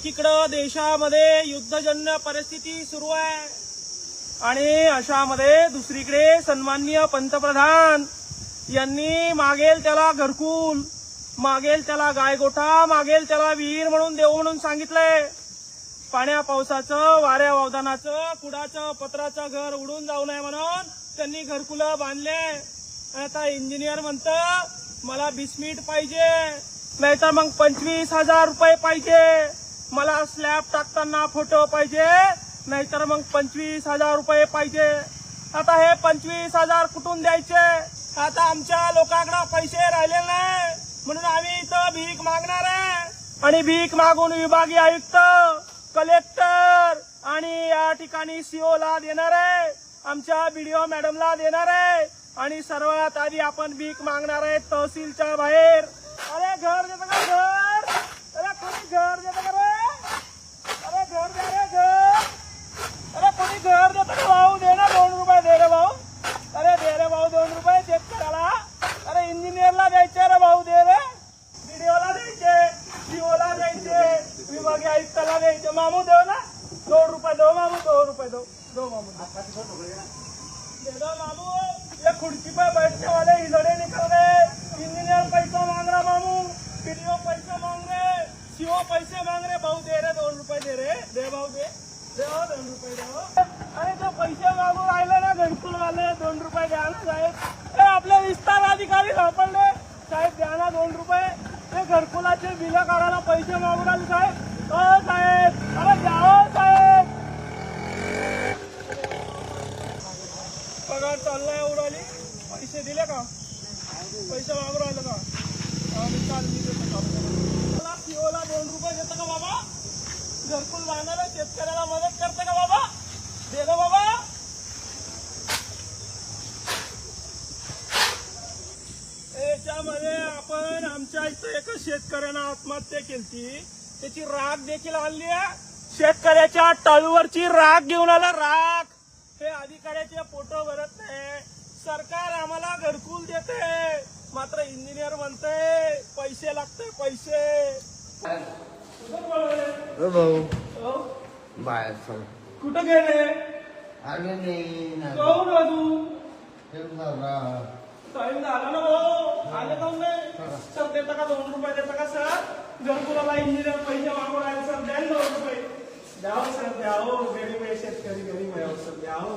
एकीकडं देशामध्ये युद्धजन्य परिस्थिती सुरू आहे. आणि अशामध्ये दुसरीकडे सन्माननीय पंतप्रधान यांनी मागेल त्याला घरकुल मागेल त्याला गायगोठा मागेल त्याला विहीर म्हणून देऊ म्हणून सांगितलंय. पाण्या पावसाचं वाऱ्या वावदानाचं कुडाचं पत्राचं घर उडून जाऊ नये म्हणून त्यांनी घरकुलं बांधले आता इंजिनियर म्हणत मला बिस्मिट पाहिजे नाहीतर मग पंचवीस हजार रुपये पाहिजे. मला स्लॅब टाकताना फोटो पाहिजे नाहीतर मग पंचवीस हजार रुपये पाहिजे. आता हे पंचवीस हजार कुठून द्यायचे? आता आमच्या लोकांकडे पैसे राहिले नाही. म्हणून आम्ही इथं भीक मागणार आहे. आणि भीक मागून विभागीय आयुक्त कलेक्टर आणि या ठिकाणी सीओ ला देणार आहे. आमच्या बीडीओ मॅडमला देणार आहे. आणि सर्वात आधी आपण भीक मागणार आहे तहसीलच्या बाहेर. अरे घर देतं का घर? अरे कोणी घर देतं का रे अरे घर द्या रे घर अरे कोणी अरे भाऊ दे ना दोन रुपये दे रे भाऊ. अरे दे रे भाऊ दोन रुपये शेतकऱ्याला. अरे इंजिनियरला द्यायचे रे भाऊ दे रे. बीडीओला द्यायचे सीओला द्यायचे विभागीय आयुक्ताला द्यायचे. मामू देव ना. दोन रुपये दो मामू दोन रुपये दो. दो मामू दे. दो मामू. ये खुर्ची पे बैठने वाले हिलड़े निकल गए इंजीनियर पैसा मांग रहा मामू. बीडीओ पैसा मांग रहे. सीओ पैसे मांग रहे. भाऊ दे रहे दोन रुपये दे रहे दे भाऊ दे. दोन रुपये दे अरे तो पैसे मागू राहिले ना घरकुल वाले दोन रुपये द्या ना साहेब. हे आपले विस्तार अधिकारी सापडले. साहेब द्या ना दोन रुपये. ते घरकुलाचे बिल काढायला पैसे मागू राहिले साहेब. हो साहेब. अरे द्या साहेब. पगार चाललाय उडाली पैसे दिले का? पैसे मागू राहिले का? हा, चाल मी देतो. मला सीओला दोन रुपये देतो का बाबा? घरकुल बांधायला शेतकऱ्याला मदत करते का बाबा? दे बाबा. याच्यामध्ये आपण आमच्या इथं एका शेतकऱ्यानं आत्महत्या केली त्याची राग देखील आणली आहे. शेतकऱ्याच्या टाळूवरची राग घेऊन आला राग हे अधिकाऱ्याचे फोटो भरत नाही. सरकार आम्हाला घरकुल देते. मात्र इंजिनियर म्हणते पैसे लागते पैसे. भाऊ हो? बाहेर चल. कुठं गेले? आले नाही. ना. राजू हे बाबा. टाइम झाला ना भाऊ. आले नाही सर देता का दोन रुपये? देता का सर? घरकुलाला इंजिनियर पैसे मागून राहिले सर द्या ना दोन रुपये. द्याव सर द्यावो. गरीब आहे शेतकरी गरीब आहे सर द्यावो.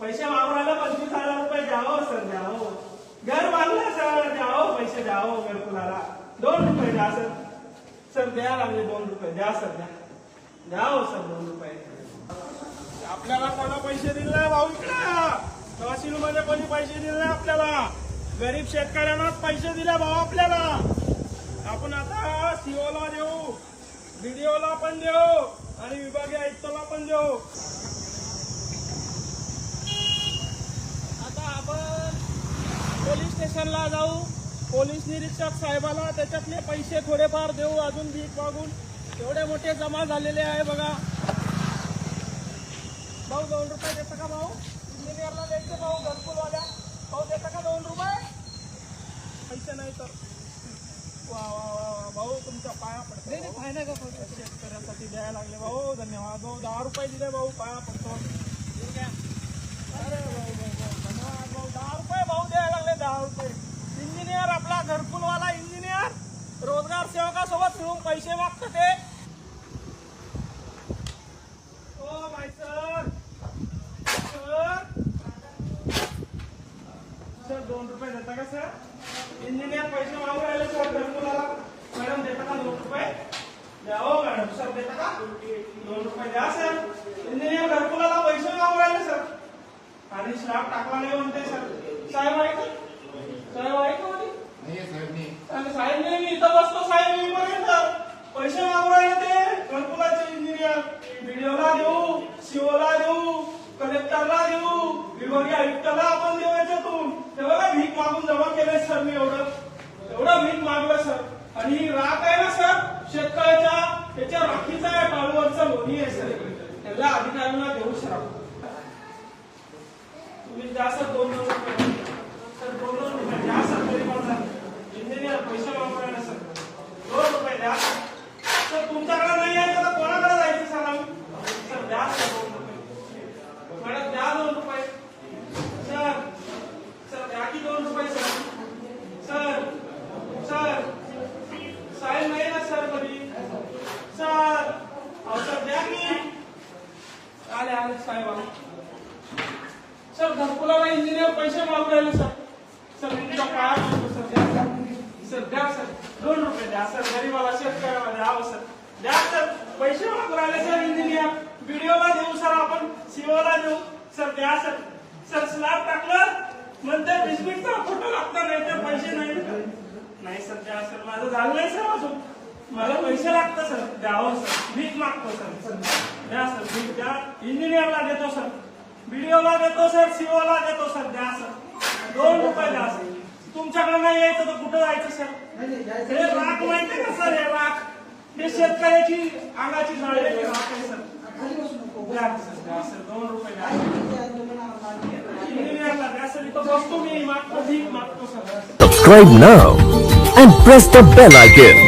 पैसे राहिले पंचवीस हजार रुपये द्यावं सर द्यावं. घर बांधलं सर द्यावं. पैसे द्यावं घरकुलाला दोन रुपये द्या सर. सर द्या लागले दोन रुपये द्या सर द्या. द्यावं हो सर दोन रुपये. आपल्याला कोणा पैसे दिले भाऊ इकडे. तहसील मध्ये कोणी पैसे दिले आपल्याला. गरीब शेतकऱ्यांनाच पैसे दिले भाऊ आपल्याला. आपण आता सीओ ला देऊ बीडीओ ला पण देऊ आणि विभागीय आयुक्ताला पण देऊ. आता आपण पोलीस स्टेशनला जाऊ. पोलीस निरीक्षक साहेबाला त्याच्यातले पैसे थोडेफार देऊ अजून भीक मागून. एवढे मोठे जमा झालेले आहे बघा. भाऊ दोन रुपये देता का भाऊ? इंजिनियरला द्यायचे भाऊ घरकुलवाल्या. भाऊ देता का दोन रुपये? पैसे नाही तर. वा वा वा वा. भाऊ तुमच्या पाया पडतो नाही नाही का शेतकऱ्यासाठी द्यायला लागले भाऊ. धन्यवाद. भाऊ दहा रुपये दिले भाऊ पाया पडतो ठीक आहे अरे भाऊ भाऊ भाऊ धन्यवाद भाऊ दहा रुपये भाऊ द्यायला लागले दहा रुपये इंजिनियर आपला घरकुलवाला इंजिनियर रोजगार सेवकासोबत मिळून पैसे मागतं ते oh my sir sir sir दोन रुपये देता का सर इंजिनियर पैसे मागू राहिले सर घरकुलाला मॅडम देता का दोन रुपये द्या हो मॅडम सर देता का दोन रुपये द्या सर इंजिनियर घरकुलाला पैसे मागू राहिले सर आणि स्लॅब टाकला नाही म्हणते सर साहेब आहे का साहेब आहे का म्हणे? नाही साहेब मी आणि साहेब नाही मी इथं बसतो साहेब मी पर्यंत पैसे मागू राहिले ते घरकुलाचे इंजिनियर व्हिडिओला देऊ सीओला देऊ कलेक्टरला देऊ विभागीय आयुक्ताला आपण देऊ याच्यातून तेव्हा बघा भीक मागून जमा केलंय सर मी एवढं. एवढं भीक मागलं सर. आणि ही राख आहे ना सर? शेतकऱ्याच्या त्याच्या राखीचा आहे टाळूवरचा लोणी आहे सर. त्याला अधिकाऱ्यांना देऊ सर तुम्ही जास्त सर दोन दोन रुपये सर दोन दोन रुपये द्या सर. तरी पण सर. इंजिनियर पैसे वापरायला सर. दोन रुपये द्या. सर तुमच्याकडे साहेबांना सर घरकुलाला इंजिनियर पैसे मागू राहिले सर. सर तुमचा काय सर द्या सर. द्या सर. दोन रुपये द्या सर. गरीबाला शेतकऱ्याला द्यावं सर. द्या सर. पैसे मागू राहिले सर इंजिनियर व्हिडिओला देऊ सर आपण. सीओला देऊ. सर द्या सर. सर स्लॅब टाकलं. म्हणते बिस्किटचा फोटो लागता नाही तर पैसे नाही. नाही सर द्या सर. माझं झालं नाही सर अजून. मला पैसे लागतं सर. द्यावं सर. भीक मागतो सर. द्या सर. भीक द्या. इंजिनियरला देतो सर. व्हिडिओला देतो सर. सीओला देतो सर. द्या सर. दोन रुपये द्या सर. तुमच्याकडे नाही यायचं तर कुठं जायचं सर? हे राख माहिती का सर? हे राख. हे शेतकऱ्याची अंगाची जाळलेली राख आहे सर. द्या सर. द्या सर. दोन रुपये द्या. इंजिनियरला द्या सर. इथं बसतो मी. मागतो मागतो sir. Subscribe now and press the bell icon.